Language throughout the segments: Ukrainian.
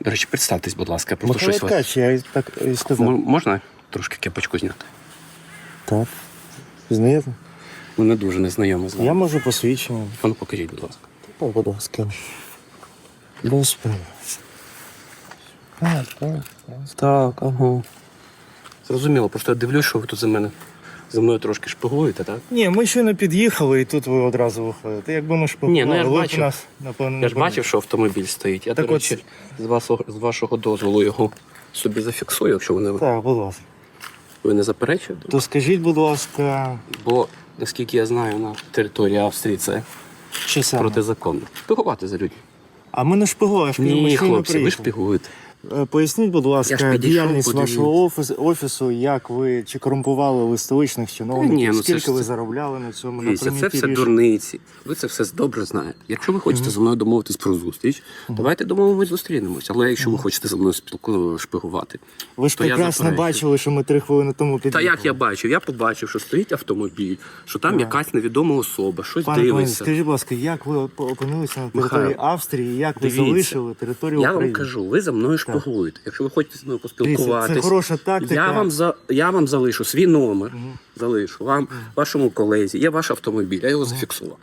До речі, представтесь, будь ласка, просто Михайло щось. вас- Ткач, я і так і сказав. Можна трошки кепочку зняти? Так. Знаєте? Ну не дуже незнайомий з вами. Я можу посвідчення. А Ну покажіть, будь ласка. О, будь ласка. Справи. Так, так, так. Так, ага. Зрозуміло, просто я дивлюсь, що ви тут за мене за мною трошки шпигуєте, так? Ні, ми ще не під'їхали, і тут ви одразу виходите. Якби ми шпигували, Ні, ну я ж ви б бачив. нас, напевно, Я ж бачив, що автомобіль стоїть. Я, Так до от- речі, з вашого, з вашого дозволу його собі зафіксую, якщо ви не, Так, будь ласка. ви не заперечуєте. То скажіть, будь ласка, Бо, наскільки я знаю, на території Австрії це що саме? протизаконно. Шпигувати за людьми. А ми не шпигували, я ж кажу, ми Ні, не хлопці, ви приїхали. шпигуєте. Е, Поясніть, будь ласка, діяльність вашого офісу, офісу, як ви чи корумпували ви столичних чиновників, Ні, ну скільки ви це- заробляли на цьому на це все дурниці. Ви це все добре знаєте. Якщо ви хочете зі мною домовитись про зустріч, давайте домовимось, зустрінемось. Але якщо ви хочете зі мною спілку шпигувати, Ви ж то прекрасно бачили, що ми три хвилини тому Та як я бачив? Я побачив, що стоїть автомобіль, що там якась невідома особа, щось Пане Павленко, дивиться. скажіть, будь ласка, як ви опинилися на території Австрії, як ви дивіться, залишили територію Я вам кажу, ви за мною шпигуєте. Якщо ви хочете зі мною Дивіться, поспілкуватись, це хороша тактика. я вам за я вам залишу свій номер. Залишу вам, вашому колезі, є ваш автомобіль, я його зафіксував.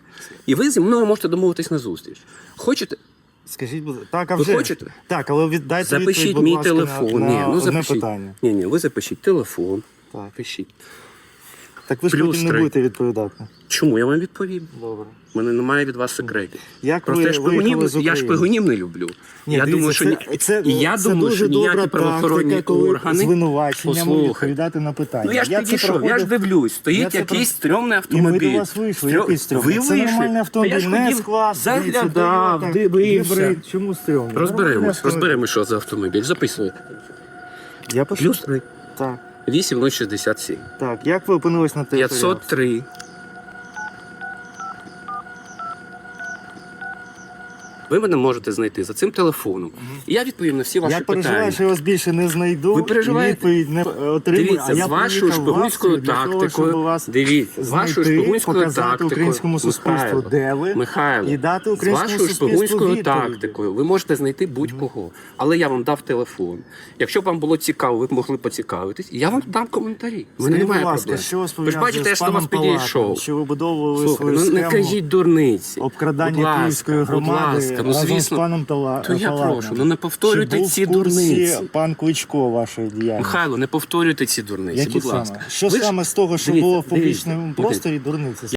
І ви зі мною можете домовитись на зустріч. Хочете? Скажіть, будь так, а Ви хочете? так, але віддайте Запишіть відповідь, будь мій ласка, телефон. на, Ні, ну запишіть. питання. Ні, ні, ви запишіть телефон. Так. Пишіть. Так ви ж Плюс потім не три. будете відповідати. Чому я вам відповім? Добре. У мене немає від вас секретів. Як Просто ви я виїхали з я України? шпигунів не люблю. Ні, я дивіться, думаю, що це, ні- це, і я це думаю, дуже що ніякі добра правоохоронні тактика, коли органи звинуваченнями Послухай. відповідати на питання. Ну я ж це підійшов, я ж проходив- дивлюсь, Я стоїть це якийсь про- стрьомний І автомобіль. ми до вас вийшли, Стрьом- який стрьомний? Ви Це вийшли. нормальний Та автомобіль, я ж не хотів- з-класу. Заглядав, дивився. Чому стрьомний? Розберемось, розберемось, що за автомобіль. Записуйте. Я пишу. Плюс 3. Так, 8067. так. Як ви опинились на території? 503. Ви мене можете знайти за цим телефоном. І я відповім на всі ваші Я переживаю, що я вас більше не знайду. Ви переживаєте? Відповідь не отримую. Дивіться, а я з вашою шпигунською того, тактикою. вас Дивіться, з вашою шпигунською тактикою. українському суспільству, Михайло, де ви, Михайло, і дати з вашою шпигунською тактикою ви можете знайти будь-кого. Але я вам дав телефон. Якщо б вам було цікаво, ви б могли поцікавитись, і я вам дам коментарі. Мене немає ласка, проблем. що вас ви ж бачите, я ж до вас підійшов. Що ви будовували Слухай, свою ну схему не кажіть дурниці. обкрадання київської громади Будь ласка, ну разом звісно. паном Тала... То я Палатом? прошу, ну не повторюйте Чи був ці в курсі дурниці. пан Кличко вашої діяльності? Михайло, не повторюйте ці дурниці, Які будь саме? ласка. Що Ви ж- саме з того, що дивіться, було в дивіться, публічному дивіться. просторі, дурниці?